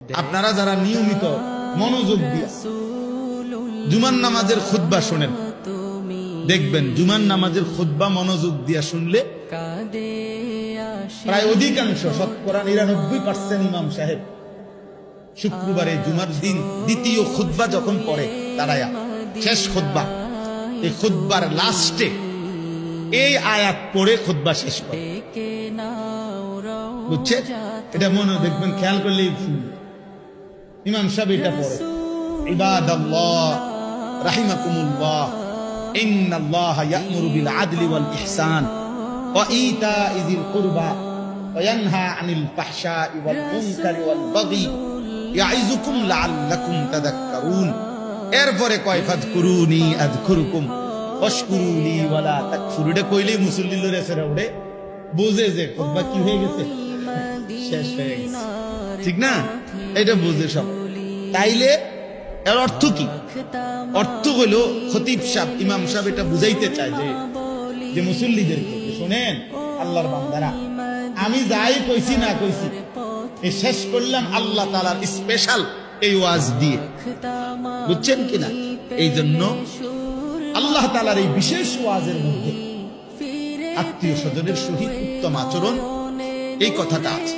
আপনারা যারা নিয়মিত মনোযোগ দিয়ে জুমান নামাজের খুদ্া শোনেন, দেখবেন জুমান নামাজের খুদ্া মনোযোগ দিয়া শুনলে প্রায় অধিকাংশ শতকরা নিরানব্বই পার্সেন্ট ইমাম সাহেব শুক্রবারে জুমার দিন দ্বিতীয় খুদ্া যখন পড়ে, দাঁড়ায়া, শেষ খুদ্া এই খুদ্বার লাস্টে এই আয়াত পড়ে খুদ্া শেষ করে। বুঝছে এটা মনে দেখবেন, খেয়াল করলেই শুনবে ইমাম সাহেব এটা পড়ে। ইবাদ আল্লাহ রাহিমাকুমুল্লাহ, ইন্নাল্লাহ ইয়া'মুরু বিল আদলি ওয়াল ইহসান, ওয়া ইতা'i যিল কুরবা, ওয়া ইয়ানহা আনিল ফাহশা'i ওয়াল মুনকারি ওয়াল বাগি ইয়া'iযুকুম লাআল্লাকুম তাদাক্কারুন এরপরে কয় ফাদকুরুনি আযকুরুকুম ওয়াশকুরুনি ওয়ালা তাকফুরুন এটা কইলেই মুসল্লিদের এসে ওড়ে বোঝে যে খুতবা কি হয়ে গেছে? শেষ হয়ে গেছে। ঠিক না? এটা বুঝে সব। তাইলে এর অর্থ কি? অর্থ হলো খতিব সাহেব ইমাম সাহেব এটা বুঝাইতে চায় যে যে মুসল্লিদেরকে শোনেন আল্লাহর বান্দারা আমি যাই কইছি না কইছি এ শেষ করলাম আল্লাহ তালার স্পেশাল এই ওয়াজ দিয়ে। বুঝছেন কিনা এই জন্য আল্লাহ তালার এই বিশেষ ওয়াজের মধ্যে আত্মীয় স্বজনের সহিত উত্তম আচরণ এই কথাটা আছে।